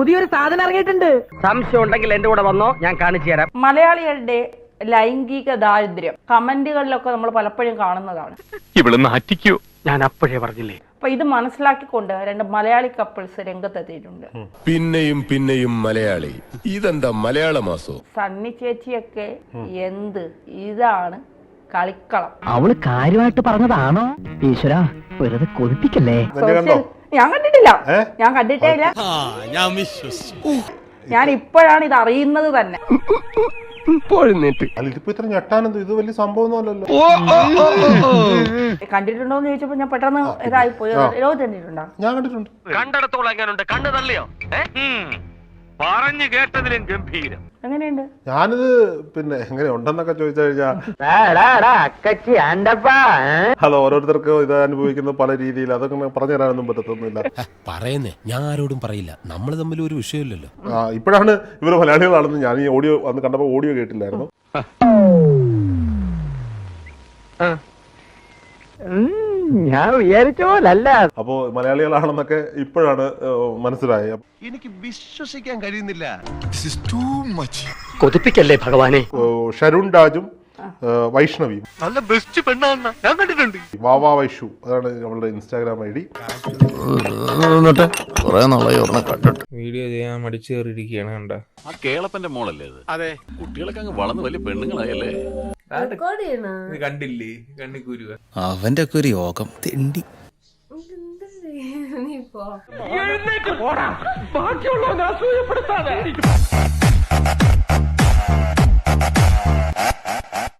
പുതിയൊരു സാധനം ഇറങ്ങിയിട്ടുണ്ട്. സംശയം ഉണ്ടെങ്കിൽ എന്റെ കൂടെ വന്നോ ഞാൻ കാണിച്ചു തരാം. മലയാളികളുടെ ലൈംഗിക ദാരിദ്ര്യം കമന്റുകളിലൊക്കെ നമ്മൾ പലപ്പോഴും കാണുന്നതാണ്. ഇവൾ നാറ്റിക്കോ ഞാൻ അപ്പോഴേ പറഞ്ഞില്ലേ? അപ്പൊ ഇത് മനസ്സിലാക്കിക്കൊണ്ട് രണ്ട് മലയാളി കപ്പിൾസ് രംഗത്തെത്തിയിട്ടുണ്ട്. പിന്നെയും പിന്നെയും മലയാളി. ഇതെന്താ മലയാള മാസോ? സണ്ണി ചേച്ചിയൊക്കെ എന്ത് ഇതാണ് കളിക്കളം. അവൾ കാര്യമായിട്ട് പറഞ്ഞതാണോ? ഈശ്വര വെറുതെ കൊതിപ്പിക്കല്ലേ? സോഷ്യൽ ഞാൻ കണ്ടിട്ടില്ല. ഞാൻ കണ്ടിട്ടേ ഇല്ല ഞാൻ ഇപ്പോഴാണ് ഇത് അറിയുന്നത് തന്നെ. കണ്ടിട്ടുണ്ടോന്ന് ഇതിപ്പോ ഇത്ര ഞെട്ടാനെന്തോ ഇത് വലിയ സംഭവമൊന്നുമല്ലല്ലോ കണ്ടിട്ടുണ്ടോ എന്ന് ചോദിച്ചപ്പോ ഞാൻ പെട്ടെന്ന് ഇതായി പോയി രോഹിത് കണ്ടിട്ടുണ്ടോ ഞാൻ കണ്ടിട്ടുണ്ട്. കണ്ടിടത്തോളം എങ്ങനെയുണ്ട് കണ്ണു തള്ളിയോ? പറഞ്ഞു കേട്ടതിലും ഗംഭീരം. ഞാനിത് പിന്നെ എങ്ങനെ ഉണ്ടെന്നൊക്കെ ചോദിച്ചു കഴിഞ്ഞാൽ അത് ഓരോരുത്തർക്കും ഇത് അനുഭവിക്കുന്ന പല രീതിയിൽ അതൊക്കെ പറഞ്ഞു തരാനൊന്നും പറ്റത്തൊന്നുമില്ല. പറയുന്നേ ഞാൻ ആരോടും പറയില്ല. നമ്മൾ തമ്മിൽ ഒരു വിഷയമില്ലല്ലോ. ആ ഇപ്പോഴാണ് ഇവർ മലയാളികളാണെന്ന് ഞാൻ ഈ ഓഡിയോ അന്ന് കണ്ടപ്പോൾ ഓഡിയോ കേട്ടില്ലായിരുന്നു. ഞാൻ വിചാരിച്ച പോലല്ല. അപ്പോ മലയാളികളാണെന്നൊക്കെ ഇപ്പോഴാണ് മനസ്സിലായ മനസ്സിലായത്. എനിക്ക് വിശ്വസിക്കാൻ കഴിയുന്നില്ല. കൊതിപ്പിക്കല്ലേ ഭഗവാനെ? ഷരുൺ രാജും വൈഷ്ണവി വൈഷ്ണവിയും. നല്ല ബെസ്റ്റ് പെണ്ണാണ് ഞാൻ കണ്ടിട്ടുണ്ട്. വാവാ വൈഷു അതാണ് നമ്മളുടെ ഇൻസ്റ്റാഗ്രാം ഐ ഡി. വീഡിയോ ചെയ്യാൻ മടിച്ചു കയറിയിരിക്കുകയാണ് കണ്ട. ആ കേളപ്പന്റെ മോളല്ലേ ഇത്? അതെ. കുട്ടികളൊക്കെ അങ്ങ് വളർന്ന് വലിയ പെണ്ണുങ്ങളായല്ലേ? കണ്ടില്ലേ? കണ്ണിക്കൂരുക. അവന്റെ ഒക്കെ ഒരു യോഗം. തെണ്ടി. ബാക്കിയുള്ളവനെ അസൂയപ്പെടുത്താതെ.